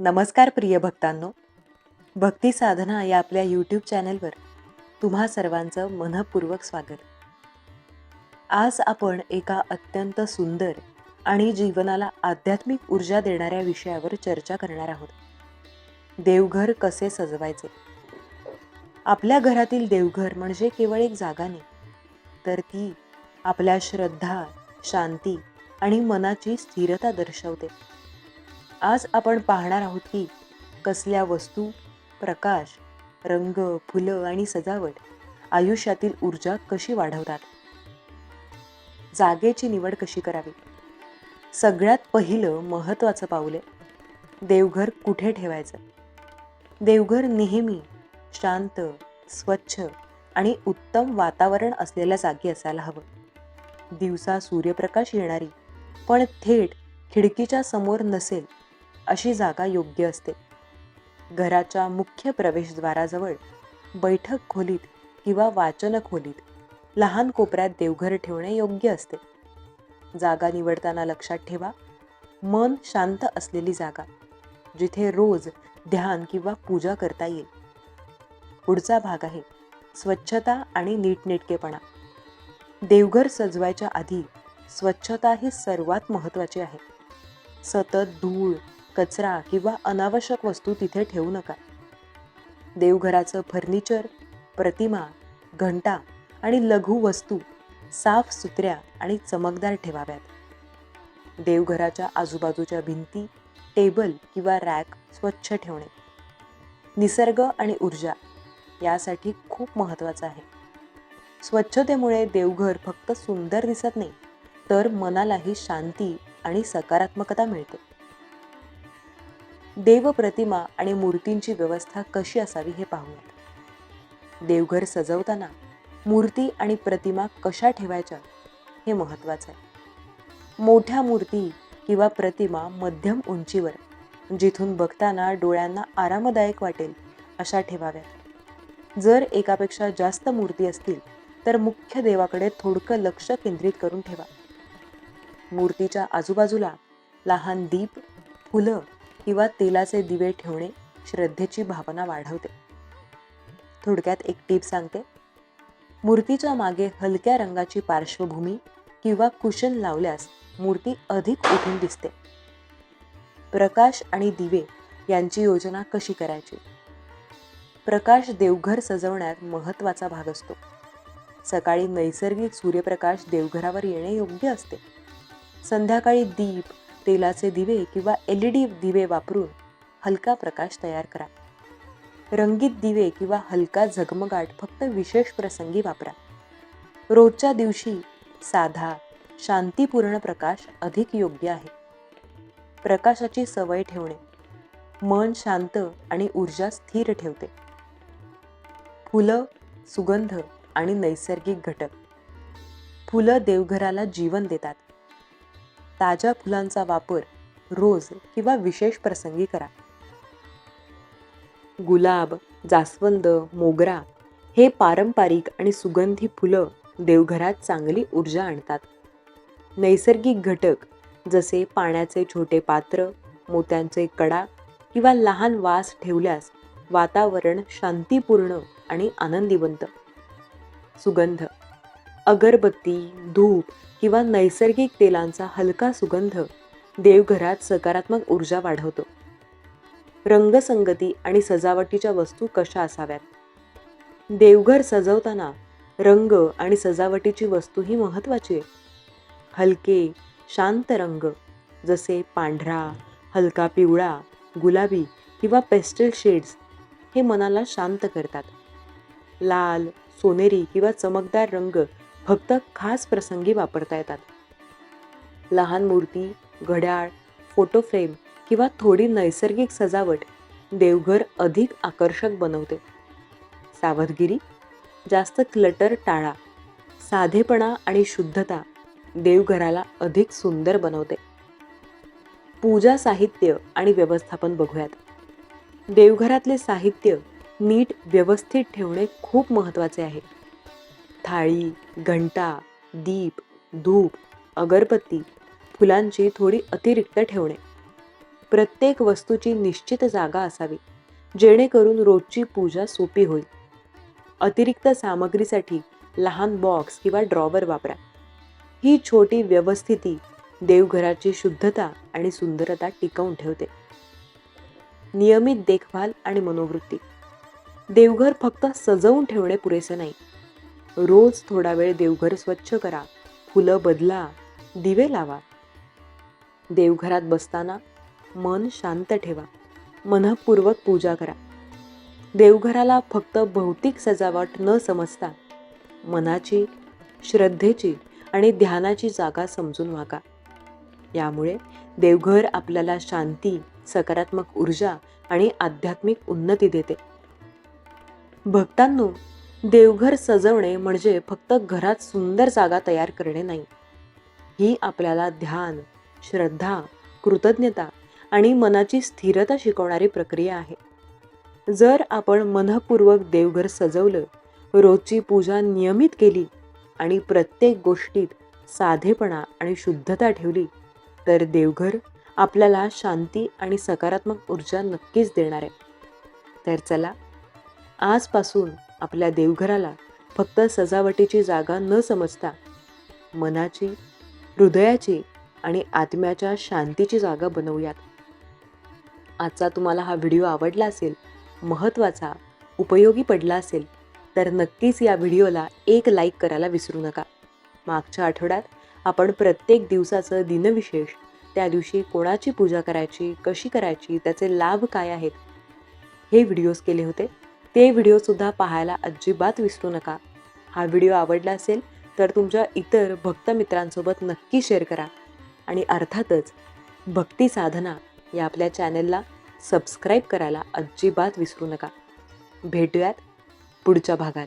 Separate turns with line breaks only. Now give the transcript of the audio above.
नमस्कार प्रिय भक्तांनो. भक्ती साधना या आपल्या यूट्यूब चॅनलवर तुम्हा सर्वांचं मनपूर्वक स्वागत. आज आपण एका अत्यंत सुंदर आणि जीवनाला आध्यात्मिक ऊर्जा देणाऱ्या विषयावर चर्चा करणार आहोत. देवघर कसे सजवायचे? आपल्या घरातील देवघर म्हणजे केवळ एक जागा नाही तर ती आपल्या श्रद्धा शांती आणि मनाची स्थिरता दर्शवते. आज आपण पाहणार आहोत की कसल्या वस्तू प्रकाश रंग फुलं आणि सजावट आयुष्यातील ऊर्जा कशी वाढवतात? जागेची निवड कशी करावी? सगळ्यात पहिलं महत्त्वाचं पाऊल आहे देवघर कुठे ठेवायचं? देवघर नेहमी शांत स्वच्छ आणि उत्तम वातावरण असलेल्या जागी असायला हवं. दिवसा सूर्यप्रकाश येणारी पण थेट खिडकीच्या समोर नसेल अशी जागा योग्य असते. घराच्या मुख्य प्रवेशद्वाराजवळ बैठक खोलीत किंवा वाचन खोलीत लहान कोपऱ्यात देवघर ठेवणे योग्य असते. जागा निवडताना लक्षात ठेवा मन शांत असलेली जागा जिथे रोज ध्यान किंवा पूजा करता येईल. पुढचा भाग आहे स्वच्छता आणि नीटनेटकेपणा. देवघर सजवायच्या आधी स्वच्छता ही सर्वात महत्त्वाची आहे. सतत धूळ कचरा किंवा अनावश्यक वस्तू तिथे ठेवू नका. देवघराचं फर्निचर प्रतिमा घंटा आणि लघु वस्तू साफ सुथऱ्या आणि चमकदार ठेवाव्यात. देवघराच्या आजूबाजूच्या भिंती टेबल किंवा रॅक स्वच्छ ठेवणे. निसर्ग आणि ऊर्जा यासाठी खूप महत्त्वाचं आहे. स्वच्छतेमुळे देवघर फक्त सुंदर दिसत नाही तर मनालाही शांती आणि सकारात्मकता मिळते. देवप्रतिमा आणि मूर्तींची व्यवस्था कशी असावी हे पाहूयात. देवघर सजवताना मूर्ती आणि प्रतिमा कशा ठेवायच्या हे महत्त्वाचं आहे. मोठ्या मूर्ती किंवा प्रतिमा मध्यम उंचीवर जिथून बघताना डोळ्यांना आरामदायक वाटेल अशा ठेवाव्यात. जर एकापेक्षा जास्त मूर्ती असतील तर मुख्य देवाकडे थोडकं लक्ष केंद्रित करून ठेवा. मूर्तीच्या आजूबाजूला लहान दीप फुलं किंवा तेलाचे दिवे ठेवणे श्रद्धेची भावना वाढवते. थोडक्यात एक टीप सांगते. मूर्तीच्या मागे हलक्या रंगाची पार्श्वभूमी किंवा कुशन लावल्यास मूर्ती अधिक उठून दिसते. प्रकाश आणि दिवे यांची योजना कशी करायची? प्रकाश देवघर सजवण्यात महत्त्वाचा भाग असतो. सकाळी नैसर्गिक सूर्यप्रकाश देवघरावर येणे योग्य असते. संध्याकाळी दीप तेलाचे दिवे किंवा एल ई डी दिवे वापरून हलका प्रकाश तयार करा. रंगीत दिवे किंवा हलका झगमगाट फक्त विशेष प्रसंगी वापरा. रोजच्या दिवशी साधा शांतीपूर्ण प्रकाश अधिक योग्य आहे. प्रकाशाची सवय ठेवणे. मन शांत आणि ऊर्जा स्थिर ठेवते. फुलं सुगंध आणि नैसर्गिक घटक. फुलं देवघराला जीवन देतात. ताज्या फुलांचा वापर रोज किंवा विशेष प्रसंगी करा. गुलाब जास्वंद मोगरा हे पारंपरिक आणि सुगंधी फुलं देवघरात चांगली ऊर्जा आणतात. नैसर्गिक घटक जसे पाण्याचे छोटे पात्र मोत्यांचे कडा किंवा लहान वास ठेवल्यास वातावरण शांतीपूर्ण आणि आनंदीवंत. सुगंध अगरबत्ती धूप किंवा नैसर्गिक तेलांचा हलका सुगंध देवघरात सकारात्मक ऊर्जा वाढवतो. रंगसंगती आणि सजावटीच्या वस्तू कशा असाव्यात? देवघर सजवताना रंग आणि सजावटीची वस्तू ही महत्त्वाची आहे. हलके शांत रंग जसे पांढरा हलका पिवळा गुलाबी किंवा पेस्टल शेड्स हे मनाला शांत करतात. लाल सोनेरी किंवा चमकदार रंग फक्त खास प्रसंगी वापरता येतात. लहान मूर्ती घड्याळ फोटो फ्रेम किंवा थोडी नैसर्गिक सजावट देवघर अधिक आकर्षक बनवते. सावधगिरी जास्त क्लटर टाळा साधेपणा आणि शुद्धता देवघराला अधिक सुंदर बनवते. पूजा साहित्य आणि व्यवस्थापन बघूयात. देवघरातले साहित्य नीट व्यवस्थित ठेवणे खूप महत्त्वाचे आहे. थाळी घंटा दीप धूप अगरबत्ती फुलांची थोडी अतिरिक्त ठेवणे. प्रत्येक वस्तूची निश्चित जागा असावी जेणेकरून रोजची पूजा सोपी होईल. अतिरिक्त सामग्रीसाठी लहान बॉक्स किंवा ड्रॉवर वापरा. ही छोटी व्यवस्थिती देवघराची शुद्धता आणि सुंदरता टिकवून ठेवते. नियमित देखभाल आणि मनोवृत्ती. देवघर फक्त सजवून ठेवणे पुरेसे नाही. रोज थोडा वेळ देवघर स्वच्छ करा. फुलं बदला दिवे लावा. देवघरात बसताना मन शांत ठेवा. मनपूर्वक पूजा करा. देवघराला फक्त भौतिक सजावट न समजता मनाची श्रद्धेची आणि ध्यानाची जागा समजून वागा. यामुळे देवघर आपल्याला शांती सकारात्मक ऊर्जा आणि आध्यात्मिक उन्नती देते. भक्तांनो देवघर सजवणे म्हणजे फक्त घरात सुंदर जागा तयार करणे नाही. ही आपल्याला ध्यान श्रद्धा कृतज्ञता आणि मनाची स्थिरता शिकवणारी प्रक्रिया आहे. जर आपण मनपूर्वक देवघर सजवलं रोजची पूजा नियमित केली आणि प्रत्येक गोष्टीत साधेपणा आणि शुद्धता ठेवली तर देवघर आपल्याला शांती आणि सकारात्मक ऊर्जा नक्कीच देणार आहे. तर चला आजपासून आपल्या देवघराला फक्त सजावटीची जागा न समजता मनाची हृदयाची आणि आत्म्याच्या शांतीची जागा बनवूयात. आजचा तुम्हाला हा व्हिडिओ आवडला असेल महत्त्वाचा उपयोगी पडला असेल तर नक्कीच या व्हिडिओला एक लाईक करायला विसरू नका. मागच्या आठवड्यात आपण प्रत्येक दिवसाचं दिनविशेष त्या दिवशी कोणाची पूजा करायची कशी करायची त्याचे लाभ काय आहेत हे व्हिडिओज केले होते. ते व्हिडिओसुद्धा पाहायला अजिबात विसरू नका. हा व्हिडिओ आवडला असेल तर तुमच्या इतर भक्त मित्रांसोबत नक्की शेअर करा. आणि अर्थातच भक्ती साधना या आपल्या चॅनलला सबस्क्राईब करायला अजिबात विसरू नका. भेटूयात पुढच्या भागात.